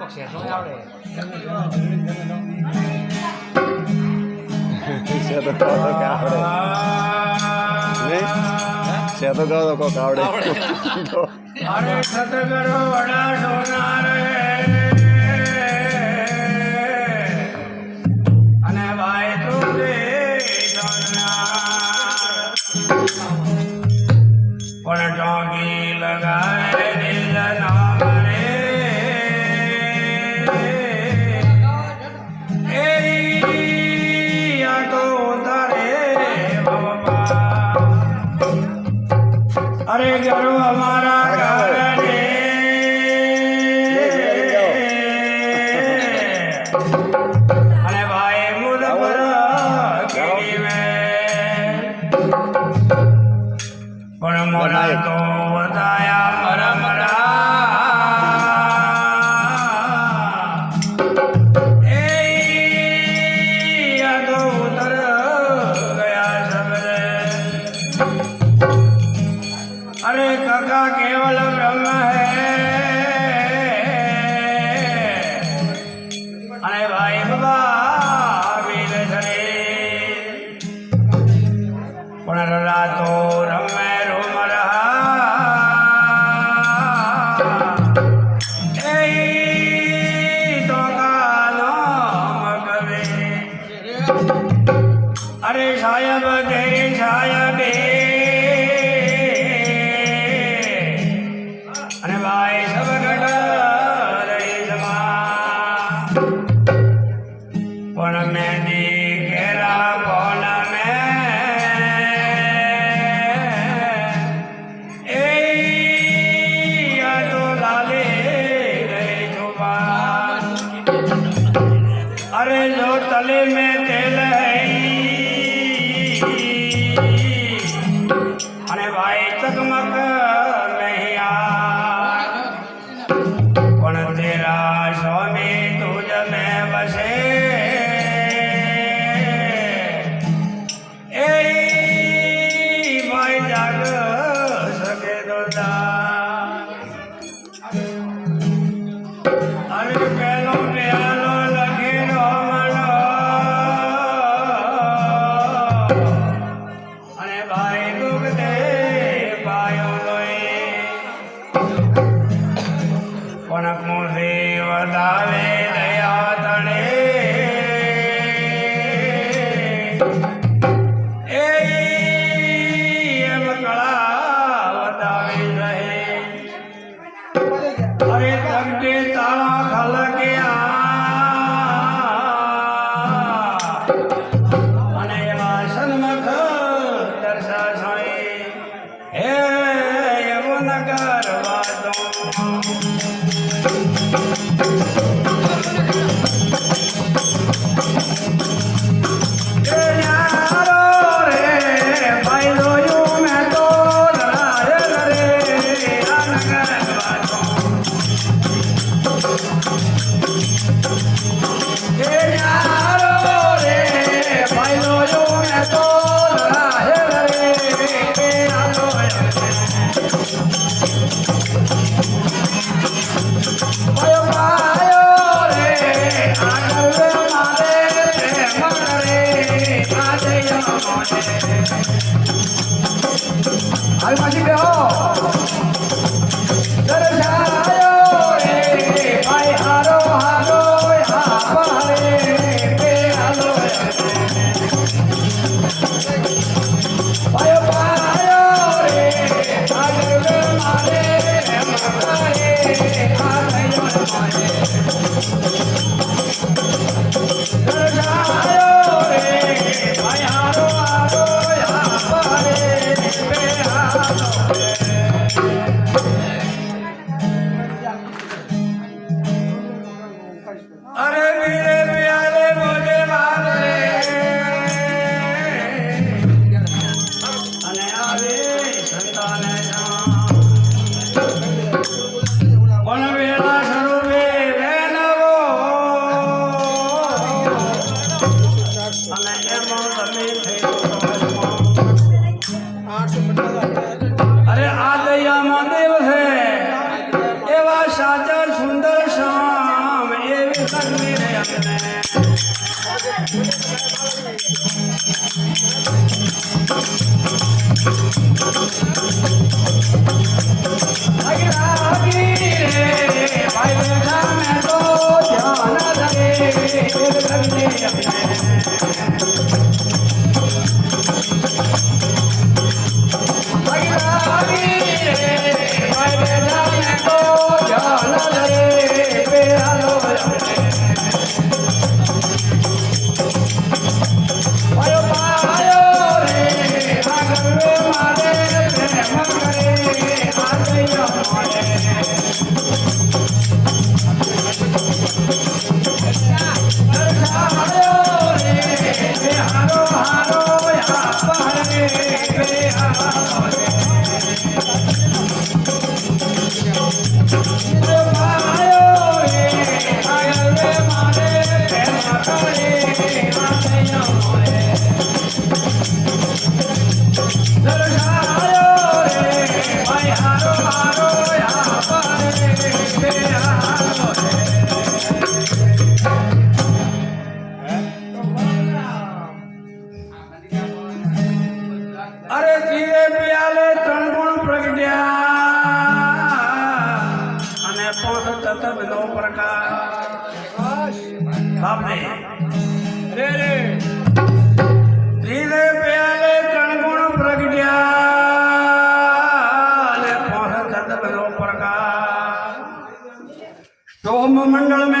કોક share નો આવડે share તો કહો તો કે આવડે નહીં શેર તો કહો તો કોક આવડે અરે સતગરો વડા સોનારે પણ ડોંગી আরে গরু আমার गले में दिल है अरे भाई चकमक આવે દયા તળે એ એમ કળા વટાવી રહે. અરે તંગે તારા ખલકે અને વાસન મખ દર્શા સાઈ હે એવો ન કરો આવી પાછી બેહો Thank you. અરે વીરે વીરે મોજે મારે. અને આવે સંતાને પણ વેળા સ્વરૂપે વેનવો. અને એમાં તમે થયો આઠસો પચાસ なるほどね。હારો હારો યા પારે બાપને રે રે ધીરે પિયાલે ત્રણ ગુણ પ્રગટ્યા સોમ મંડળ में